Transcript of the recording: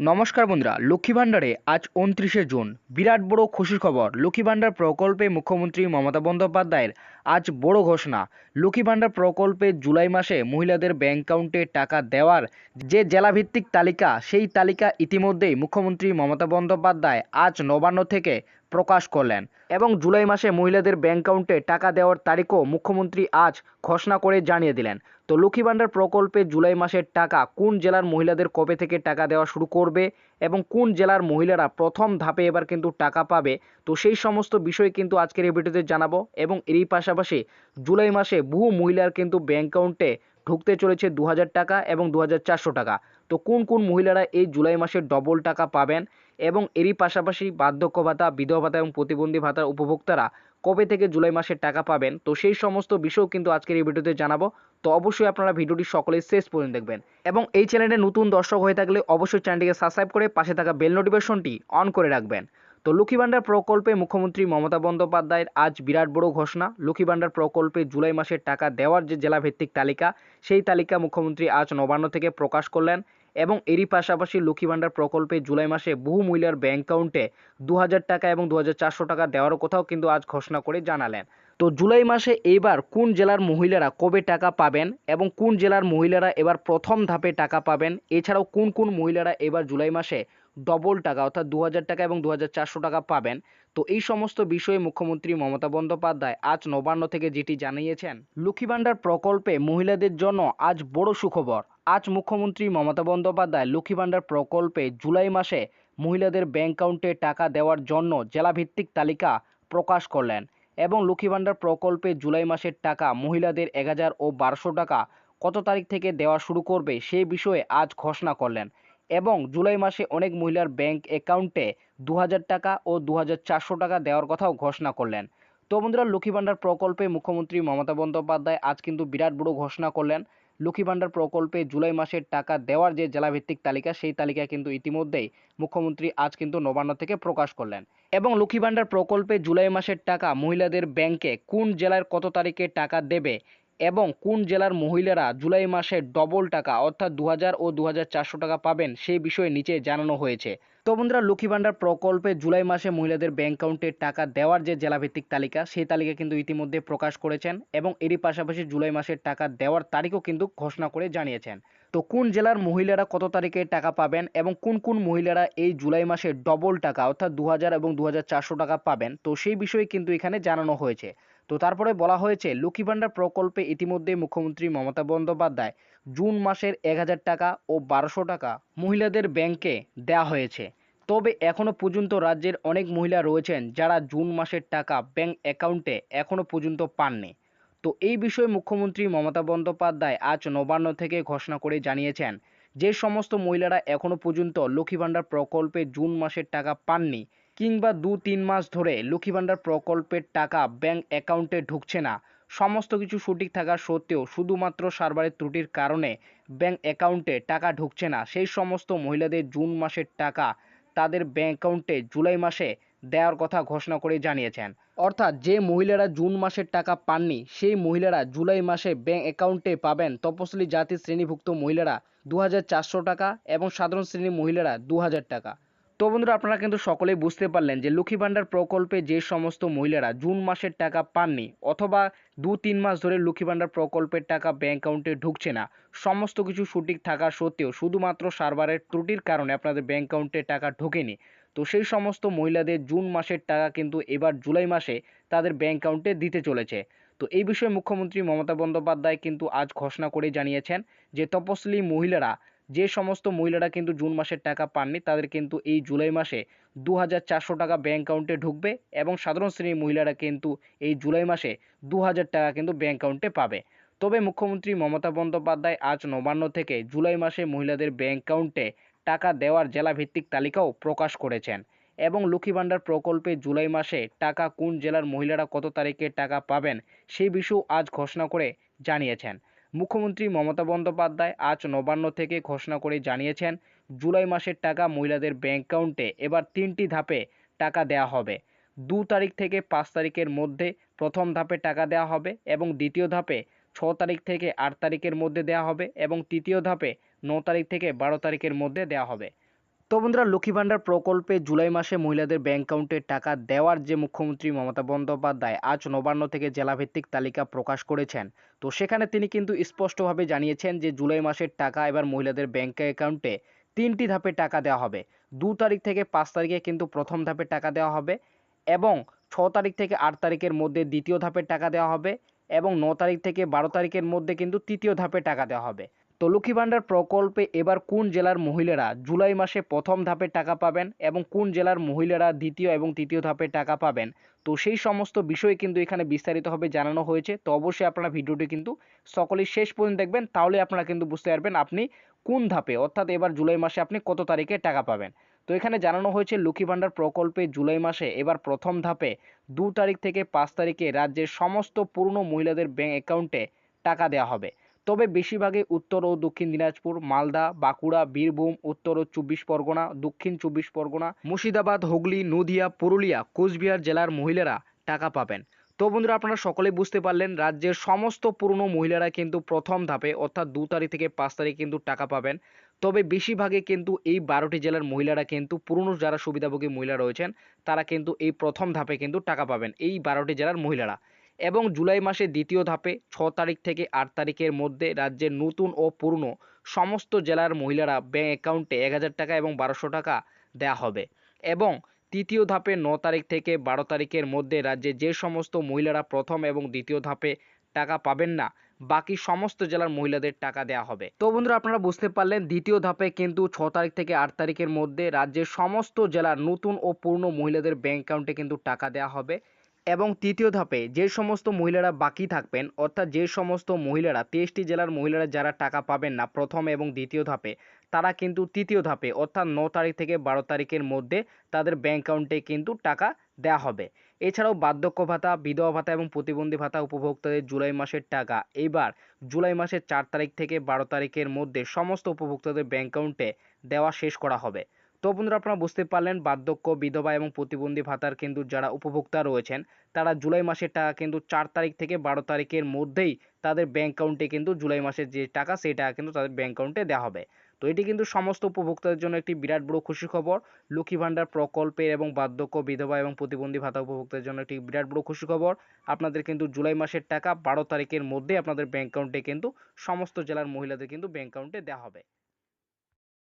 নমস্কার বন্ধুরা, লক্ষ্মী ভাণ্ডারে আজ উনত্রিশে জুন। বিরাট বড় খুশির খবর। লক্ষ্মী ভাণ্ডার প্রকল্পে মুখ্যমন্ত্রী মমতা বন্দ্যোপাধ্যায়ের আজ বড় ঘোষণা। লক্ষ্মী ভাণ্ডার প্রকল্পে জুলাই মাসে মহিলাদের ব্যাংক অ্যাকাউন্টে টাকা দেওয়ার যে জেলাভিত্তিক তালিকা, সেই তালিকা ইতিমধ্যেই মুখ্যমন্ত্রী মমতা বন্দ্যোপাধ্যায় আজ নবান্ন থেকে প্রকাশ করলেন। এবং জুলাই মাসে মহিলাদের ব্যাংক অ্যাকাউন্টে টাকা দেওয়ার তারিখও মুখ্যমন্ত্রী আজ ঘোষণা করে জানিয়ে দিলেন। তো লক্ষ্মী ভাণ্ডার প্রকল্পে জুলাই মাসের টাকা কোন জেলার মহিলাদের কবে থেকে টাকা দেওয়া শুরু করবে এবং কোন জেলার মহিলারা প্রথম ধাপে এবার কিন্তু টাকা পাবে, তো সেই সমস্ত বিষয় কিন্তু আজকের এই ভিডিওতে জানাব। এবং এরই পাশাপাশি জুলাই মাসে বহু মহিলার কিন্তু ব্যাংক অ্যাকাউন্টে ঢুকতে চলেছে দু হাজার টাকা এবং দু হাজার চারশো টাকা। তো কোন কোন মহিলারা এই জুলাই মাসে ডবল টাকা পাবেন এবং এরই পাশাপাশি বার্ধক্য ভাতা বিধবা ভাতা এবং প্রতিবন্ধী ভাতার উপভোক্তারা কবে থেকে জুলাই মাসের টাকা পাবেন? তো সেই সমস্ত বিষয়ও কিন্তু আজকের এই ভিডিওতে জানাব। তো অবশ্যই আপনারা ভিডিওটি সকলেই শেষ পর্যন্ত দেখবেন। এবং এই চ্যানেলে নতুন দর্শক হয়ে থাকলে অবশ্যই চ্যানেলটিকে সাবস্ক্রাইব করে পাশে থাকা বেল নোটিফিকেশনটি অন করে রাখবেন। তো লক্ষ্মী ভাণ্ডার প্রকল্পে মুখ্যমন্ত্রী মমতা বন্দ্যোপাধ্যায়ের আজ বিরাট বড় ঘোষণা। লক্ষ্মী ভাণ্ডার প্রকল্পে জুলাই মাসের টাকা দেওয়ার যে জেলাভিত্তিক তালিকা, সেই তালিকা মুখ্যমন্ত্রী আজ নবান্ন থেকে প্রকাশ করলেন। এবং এরই পাশাপাশি লক্ষ্মী ভাণ্ডার প্রকল্পে জুলাই মাসে বহু মহিলার ব্যাংক অ্যাকাউন্টে দু হাজার টাকা এবং দু হাজার চারশো টাকা দেওয়ার কথাও কিন্তু আজ ঘোষণা করে জানালেন। তো জুলাই মাসে এইবার কোন জেলার মহিলারা কবে টাকা পাবেন এবং কোন জেলার মহিলারা এবার প্রথম ধাপে টাকা পাবেন? এছাড়াও কোন কোন মহিলারা এবার জুলাই মাসে ডবল টাকা অর্থাৎ দু হাজার টাকা এবং দু হাজার চারশো টাকা পাবেন? তো এই সমস্ত বিষয়ে মুখ্যমন্ত্রী মমতা বন্দ্যোপাধ্যায় আজ নবান্ন থেকে যেটি জানিয়েছেন। লক্ষ্মী ভাণ্ডার প্রকল্পে মহিলাদের জন্য আজ বড় সুখবর। আজ মুখ্যমন্ত্রী মমতা বন্দ্যোপাধ্যায় লক্ষ্মী ভাণ্ডার প্রকল্পে জুলাই মাসে মহিলাদের ব্যাংক অ্যাকাউন্টে টাকা দেওয়ার জন্য জেলাভিত্তিক তালিকা প্রকাশ করলেন এবং লক্ষ্মী ভাণ্ডার প্রকল্পে জুলাই মাসের টাকা মহিলাদের এক হাজার ও বারোশো টাকা কত তারিখ থেকে দেওয়া শুরু করবে সেই বিষয়ে আজ ঘোষণা করলেন এবং জুলাই মাসে অনেক মহিলার ব্যাংক অ্যাকাউন্টে দু হাজার টাকা ও দু হাজার চারশো টাকা দেওয়ার কথাও ঘোষণা করলেন। তো বন্ধুরা, লক্ষ্মী ভাণ্ডার প্রকল্পে মুখ্যমন্ত্রী মমতা বন্দ্যোপাধ্যায় আজ কিন্তু বিরাট বড় ঘোষণা করলেন লক্ষ্মী ভাণ্ডার প্রকল্পে জুলাই মাসের টাকা দেওয়ার যে জেলাভিত্তিক তালিকা, সেই তালিকা কিন্তু ইতিমধ্যেই মুখ্যমন্ত্রী আজ কিন্তু নবান্ন থেকে প্রকাশ করলেন। এবং লক্ষ্মী ভাণ্ডার প্রকল্পে জুলাই মাসের টাকা মহিলাদের ব্যাংকে কোন জেলার কত তারিখে টাকা দেবে এবং কোন জেলার মহিলারা জুলাই মাসে ডবল টাকা, অর্থাৎ দু হাজার ও দু হাজার চারশো টাকা পাবেন সেই বিষয়ে নিচে জানানো হয়েছে। তো বন্ধুরা, লক্ষ্মী ভাণ্ডার প্রকল্পে জুলাই মাসে মহিলাদের ব্যাংক অ্যাকাউন্টে টাকা দেওয়ার যে জেলাভিত্তিক তালিকা, সেই তালিকা কিন্তু ইতিমধ্যে প্রকাশ করেছেন এবং এরই পাশাপাশি জুলাই মাসের টাকা দেওয়ার তারিখও কিন্তু ঘোষণা করে জানিয়েছেন। তো কোন জেলার মহিলারা কত তারিখে টাকা পাবেন এবং কোন কোন মহিলারা এই জুলাই মাসে ডবল টাকা, অর্থাৎ দু হাজার এবং দু হাজার চারশো টাকা পাবেন, তো সেই বিষয়ে কিন্তু এখানে জানানো হয়েছে। তো তারপরে বলা হয়েছে, লক্ষ্মী ভাণ্ডার প্রকল্পে ইতিমধ্যে মুখ্যমন্ত্রী মমতা বন্দ্যোপাধ্যায় জুন মাসের এক হাজার টাকা ও বারোশো টাকা মহিলাদের ব্যাংকে দেওয়া হয়েছে। তবে এখনও পর্যন্ত রাজ্যের অনেক মহিলা রয়েছেন যারা জুন মাসের টাকা ব্যাংক অ্যাকাউন্টে এখনও পর্যন্ত পাননি। তো এই বিষয়ে মুখ্যমন্ত্রী মমতা বন্দ্যোপাধ্যায় আজ নবান্ন থেকে ঘোষণা করে জানিয়েছেন যে সমস্ত মহিলারা এখনও পর্যন্ত লক্ষ্মী ভাণ্ডার প্রকল্পে জুন মাসের টাকা পাননি। কিংবা দু তিন মাস ধরে লক্ষ্মী ভাণ্ডার প্রকল্পের টাকা ব্যাংক অ্যাকাউন্টে ঢুকছে না। সমস্ত কিছু সঠিক থাকা সত্ত্বেও শুধুমাত্র সার্ভারের ত্রুটির কারণে ব্যাংক অ্যাকাউন্টে টাকা ঢুকছে না। সেই সমস্ত মহিলাদের জুন মাসের টাকা তাদের ব্যাংক অ্যাকাউন্টে জুলাই মাসে দেওয়ার কথা ঘোষণা করে জানিয়েছেন। অর্থাৎ যে মহিলারা জুন মাসের টাকা পাননি, সেই মহিলারা জুলাই মাসে ব্যাংক অ্যাকাউন্টে পাবেন। তপসিলি জাতির শ্রেণীভুক্ত মহিলারা দু হাজার চারশো টাকা এবং সাধারণ শ্রেণির মহিলারা দু হাজার টাকা। তো বন্ধুরা আপনারা কিন্তু সকলেই বুঝতে পারলেন যে লক্ষ্মী ভাণ্ডার প্রকল্পে যে সমস্ত মহিলারা জুন মাসের টাকা পাননি অথবা দু, তিন মাস ধরে লক্ষ্মী ভাণ্ডার প্রকল্পের টাকা ব্যাঙ্ক অ্যাকাউন্টে ঢুকছে না, সমস্ত কিছু সঠিক থাকা সত্ত্বেও শুধুমাত্র সার্ভারের ত্রুটির কারণে আপনাদের ব্যাঙ্ক অ্যাকাউন্টে টাকা ঢোকেনি। তো সেই সমস্ত মহিলাদের জুন মাসের টাকা কিন্তু এবার জুলাই মাসে তাদের ব্যাঙ্ক অ্যাকাউন্টে দিতে চলেছে। তো এই বিষয়ে মুখ্যমন্ত্রী মমতা বন্দ্যোপাধ্যায় কিন্তু আজ ঘোষণা করে জানিয়েছেন যে তপশিলি মহিলারা যে সমস্ত মহিলারা কিন্তু জুন মাসের টাকা পাননি, তাদের কিন্তু এই জুলাই মাসে দু হাজার চারশো টাকা ব্যাঙ্ক অ্যাকাউন্টে ঢুকবে এবং সাধারণ শ্রেণির মহিলারা কিন্তু এই জুলাই মাসে দু হাজার টাকা কিন্তু ব্যাঙ্ক অ্যাকাউন্টে পাবে। তবে মুখ্যমন্ত্রী মমতা বন্দ্যোপাধ্যায় আজ নবান্ন থেকে জুলাই মাসে মহিলাদের ব্যাংক অ্যাকাউন্টে টাকা দেওয়ার জেলাভিত্তিক তালিকাও প্রকাশ করেছেন এবং লক্ষ্মী ভাণ্ডার প্রকল্পে জুলাই মাসে টাকা কোন জেলার মহিলারা কত তারিখে টাকা পাবেন সেই বিষয়েও আজ ঘোষণা করে জানিয়েছেন। মুখ্যমন্ত্রী মমতা বন্দ্যোপাধ্যায় আজ নবান্ন থেকে ঘোষণা করে জানিয়েছেন, জুলাই মাসের টাকা মহিলাদের ব্যাঙ্ক অ্যাকাউন্টে এবার তিনটি ধাপে টাকা দেওয়া হবে। দু তারিখ থেকে পাঁচ তারিখের মধ্যে প্রথম ধাপে টাকা দেওয়া হবে এবং দ্বিতীয় ধাপে ছ তারিখ থেকে আট তারিখের মধ্যে দেওয়া হবে এবং তৃতীয় ধাপে ন তারিখ থেকে বারো তারিখের মধ্যে দেওয়া হবে। তো বন্ধুরা, লক্ষ্মী ভাণ্ডার প্রকল্পে জুলাই মাসে মহিলাদের ব্যাংক অ্যাকাউন্টে টাকা দেওয়ার যে মুখ্যমন্ত্রী মমতা বন্দ্যোপাধ্যায় আজ নবান্ন থেকে জেলাভিত্তিক তালিকা প্রকাশ করেছেন। তো সেখানে তিনি কিন্তু স্পষ্টভাবে জানিয়েছেন যে জুলাই মাসের টাকা এবার মহিলাদের ব্যাংক অ্যাকাউন্টে তিনটি ধাপে টাকা দেওয়া হবে। দু তারিখ থেকে পাঁচ তারিখে কিন্তু প্রথম ধাপে টাকা দেওয়া হবে এবং ছ তারিখ থেকে আট তারিখের মধ্যে দ্বিতীয় ধাপের টাকা দেওয়া হবে এবং ন তারিখ থেকে বারো তারিখের মধ্যে কিন্তু তৃতীয় ধাপে টাকা দেওয়া হবে। তো লক্ষ্মী প্রকল্পে এবার কোন জেলার মহিলারা জুলাই মাসে প্রথম ধাপে টাকা পাবেন এবং কোন জেলার মহিলারা দ্বিতীয় এবং তৃতীয় ধাপে টাকা পাবেন? তো সেই সমস্ত বিষয় কিন্তু এখানে বিস্তারিতভাবে জানানো হয়েছে। তো অবশ্যই আপনারা ভিডিওটি কিন্তু সকলেই শেষ পর্যন্ত দেখবেন, তাহলে আপনারা কিন্তু বুঝতে পারবেন আপনি কোন ধাপে, অর্থাৎ এবার জুলাই মাসে আপনি কত তারিখে টাকা পাবেন। তো এখানে জানানো হয়েছে, লক্ষ্মী ভাণ্ডার প্রকল্পে জুলাই মাসে এবার প্রথম ধাপে দু তারিখ থেকে পাঁচ তারিখে রাজ্যের সমস্ত পূর্ণ মহিলাদের ব্যাঙ্ক অ্যাকাউন্টে টাকা দেওয়া হবে। তবে বেশিরভাগই উত্তর ও দক্ষিণ দিনাজপুর, মালদা, বাঁকুড়া, বীরভূম, উত্তর ও চব্বিশ পরগনা, দক্ষিণ চব্বিশ পরগনা, মুর্শিদাবাদ, হুগলি, নদিয়া, পুরুলিয়া, কোচবিহার জেলার মহিলারা টাকা পাবেন। তো বন্ধুরা, আপনারা সকলে বুঝতে পারলেন, রাজ্যের সমস্ত পুরনো মহিলারা কিন্তু প্রথম ধাপে অর্থাৎ দু তারিখ থেকে পাঁচ তারিখ কিন্তু টাকা পাবেন। তবে বেশিরভাগে কিন্তু এই বারোটি জেলার মহিলারা কিন্তু, পুরনো যারা সুবিধাভোগী মহিলা রয়েছেন, তারা কিন্তু এই প্রথম ধাপে কিন্তু টাকা পাবেন, এই বারোটি জেলার মহিলারা। এবং জুলাই মাসের দ্বিতীয় ধাপে ছ তারিখ থেকে আট তারিখের মধ্যে রাজ্যের নতুন ও পুরনো সমস্ত জেলার মহিলারা ব্যাঙ্ক অ্যাকাউন্টে এক হাজার টাকা এবং বারোশো টাকা দেওয়া হবে। এবং তৃতীয় ধাপে ন তারিখ থেকে বারো তারিখের মধ্যে রাজ্যে যে সমস্ত মহিলারা প্রথম এবং দ্বিতীয় ধাপে টাকা পাবেন না, বাকি সমস্ত জেলার মহিলাদের টাকা দেওয়া হবে। তো বন্ধুরা, আপনারা বুঝতে পারলেন, দ্বিতীয় ধাপে কিন্তু ছ তারিখ থেকে আট তারিখের মধ্যে রাজ্যের সমস্ত জেলার নতুন ও পূর্ণ মহিলাদের ব্যাংক অ্যাকাউন্টে কিন্তু টাকা দেওয়া হবে। এবং তৃতীয় ধাপে যে সমস্ত মহিলারা বাকি থাকবেন, অর্থাৎ যে সমস্ত মহিলারা, তেইশটি জেলার মহিলারা যারা টাকা পাবেন না প্রথম এবং দ্বিতীয় ধাপে, তারা কিন্তু তৃতীয় ধাপে, অর্থাৎ ন তারিখ থেকে বারো তারিখের মধ্যে তাদের ব্যাংক অ্যাকাউন্টে কিন্তু টাকা দেওয়া হবে। এছাড়াও বার্ধক্য ভাতা, বিধবা ভাতা এবং প্রতিবন্ধী ভাতা উপভোক্তাদের জুলাই মাসের টাকা। এইবার জুলাই মাসের চার তারিখ থেকে বারো তারিখের মধ্যে সমস্ত উপভোক্তাদের ব্যাংক অ্যাকাউন্টে দেওয়া শেষ করা হবে। তো বন্ধুরা আপনারা বুঝতে পারলেন, বার্ধক্য, বিধবা এবং প্রতিবন্ধী ভাতার কিন্তু যারা উপভোক্তা রয়েছেন, তারা জুলাই মাসের টাকা কিন্তু চার তারিখ থেকে বারো তারিখের মধ্যেই তাদের ব্যাংক অ্যাকাউন্টে কিন্তু জুলাই মাসের যে টাকা, সেই টাকা কিন্তু তাদের ব্যাংক অ্যাকাউন্টে দেওয়া হবে। তো এটি কিন্তু সমস্ত উপভোক্তাদের জন্য একটি বিরাট বড় খুশি খবর। লক্ষ্মী ভাণ্ডার প্রকল্পের এবং বার্ধক্য, বিধবা এবং প্রতিবন্ধী ভাতা উপভোক্তাদের জন্য একটি বিরাট বড় খুশি খবর। আপনাদের কিন্তু জুলাই মাসের টাকা বারো তারিখের মধ্যে আপনাদের ব্যাংক অ্যাকাউন্টে কিন্তু সমস্ত জেলার মহিলাদের কিন্তু ব্যাঙ্ক অ্যাকাউন্টে দেওয়া হবে।